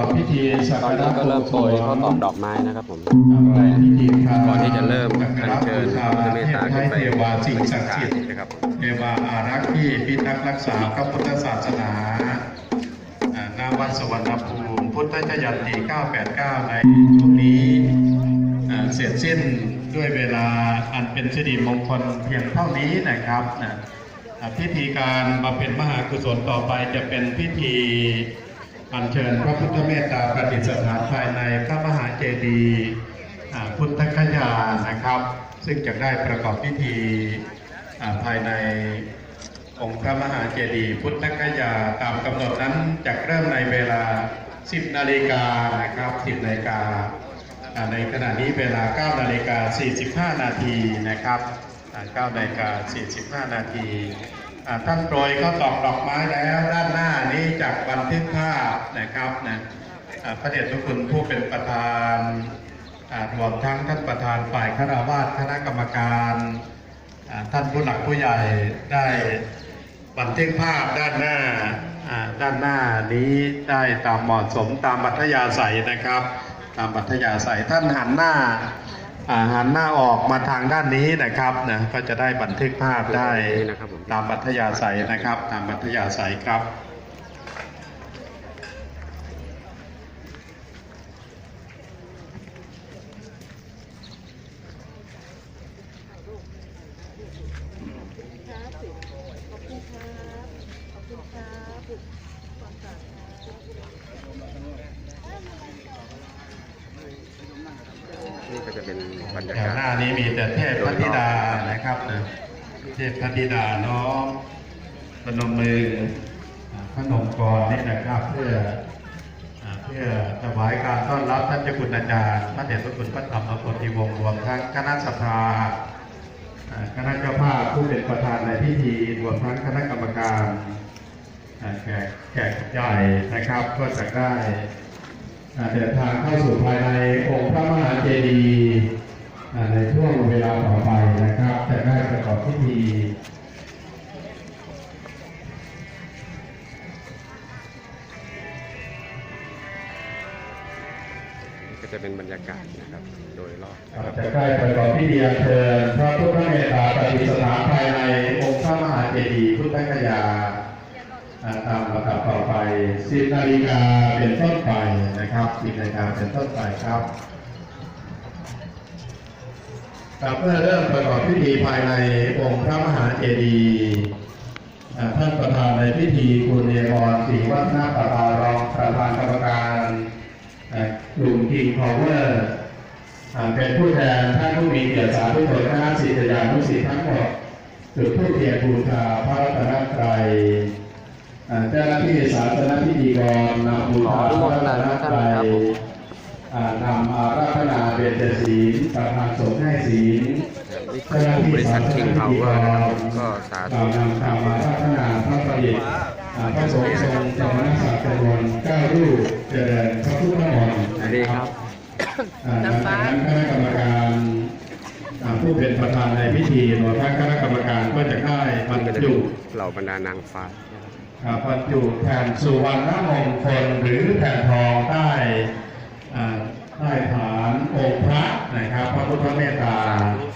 อบพิธีสักตอนการะนี้ก็เริ่มโปรยบวงสข้าววตองกดอกไม้นะครับผมแต่พิธีการก่อนที่จะเริ่มอัญเชิญพระพุทธเมตตาขึ้นไปเทวาสิ่งศักดิ์สิทธิ์นะครับผมเทวาอารักษ์ที่พิทักษ์รักษาพระพุทธศาสนาอ่าณวัดสวรรณภูมิพุทธชยันตี989 ในช่วงนี้อ่าเสร็จสิ้นด้วยเวลาอันเป็นสิริมงคลเพียงเท่านี้นะครับนะอ่าพิธีการบำเพ็ญมหากุศลต่อไปจะเป็นพิธี อัญเชิญพระพุทธเมตตาประดิษฐานภายในพระมหาเจดีย์พุทธคยานะครับ ซึ่งจะได้ประกอบพิธีภายในองค์พระมหาเจดีย์พุทธคยาตามกำหนดนั้นจะเริ่มในเวลา 10 นาฬิกานะครับ 10 นาฬิกาในขณะนี้เวลา 9 นาฬิกา 45 นาทีนะครับ 9นาฬิกา45 นาทีท่านโปรยก็ตอกดอกไม้แล้วด้านหน้านี้จากบันทึกภาพนะครับนะพระเดชพระคุณผู้เป็นประธานรวมทั้งท่านประธานฝ่ายคณะวาสคณะกรรมการท่านผู้หลักผู้ใหญ่ได้บันทึกภาพด้านหน้าด้านหน้านี้ได้ตามเหมาะสมตามบัธยาศัยนะครับ ตามบัธยาศัยท่านหันหน้า หันหน้าออกมาทางด้านนี้นะครับนะก็จะได้บันทึกภาพได้นี่นะครับผมตามบัธยาศัยนะครับ ตามบัธยาศัยครับ ก็จะเป็นบรรยาแถวกาศ หน้านี้มีแต่เทพพธิดานะครับนะเทพพธิดาน้อมพนมมืออ่าพนมกรนี่นะครับเพื่ออ่าเพื่อถวายการต้อนรับท่านเจ้าคุณอาจารย์พระเดชพระคุณพระธรรมโพธิวงศ์รวมทั้งคณะสภาอ่าคณะเจ้าภาพผู้เป็นประธานในพิธีรวมทั้งคณะกรรมการอ่าแขกแขกใหญ่นะครับก็จะได้ อ่าเดินทางเข้าสู่ภายในองค์พระมหาเจดีย์อ่าในช่วงเวลาต่อไปนะครับ จะได้ ประกอบพิธีก็จะเป็นบรรยากาศนะครับโดยรอบครับจะได้ประกอบพิธีอัญเชิญพระพุทธเมตตาประดิษฐานภายในองค์พระมหาเจดีย์พุทธคยาอ่าตามลำดับต่อไป10นาฬิกาเป็นต้นไปนะครับ10นาฬิกาเป็นต้นไปครับ ครับเมื่อเริ่มประกอบพิธีภายในองค์พระมหาเจดีย์ท่านประธานในพิธีคุณเยพรศรีวัฒนประภารองประธานกรรมการกลุ่มคิงพาวเวอร์เป็นผู้แทนท่านผู้มีเกียรติสาธุชนคณะศิษยานุศิษย์ทั้งหมดจุดผู้เทียนบูชาพระรัตนตรัยเจ้าหน้าที่ศาสนพิธีกรนำบูชาพระรัตนตรัยอ่านำอารา เบญจศีลประธานสงฆ์ให้ศีลนี่คือบริษัท King Power นะครับก็สาธุเรานำทำอาราธนาพระประดิษฐ์อ่าพระสงฆ์ทรงจำนวนสัตว์จำนวนเก้ารูปเจริญพระพุทธมนต์สวัสดีครับอ่าหลังจากนั้นคณะกรรมการอ่าผู้เป็นประธานในพิธีรวมทั้งคณะกรรมการก็จะได้บรมันรก็จะจุเป็นเหล่าบรรดานางฟ้านะครับอ่าบรรจุแผ่นสุวรรณมงคลหรือแผ่นทองใต้อ่าใต้ฐานองค์พระนะครับ พระพุทธเมตตา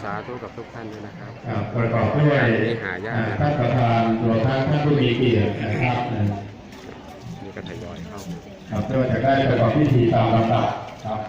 สาธุกับทุกท่านด้วยนะครับประกอบด้วยท่านประธานตัวท่านท่านผู้มีเกียรตินะครับนี่ก็ทยอยเข้าครับเพื่อจะได้ประกอบพิธีตามลำดับครับ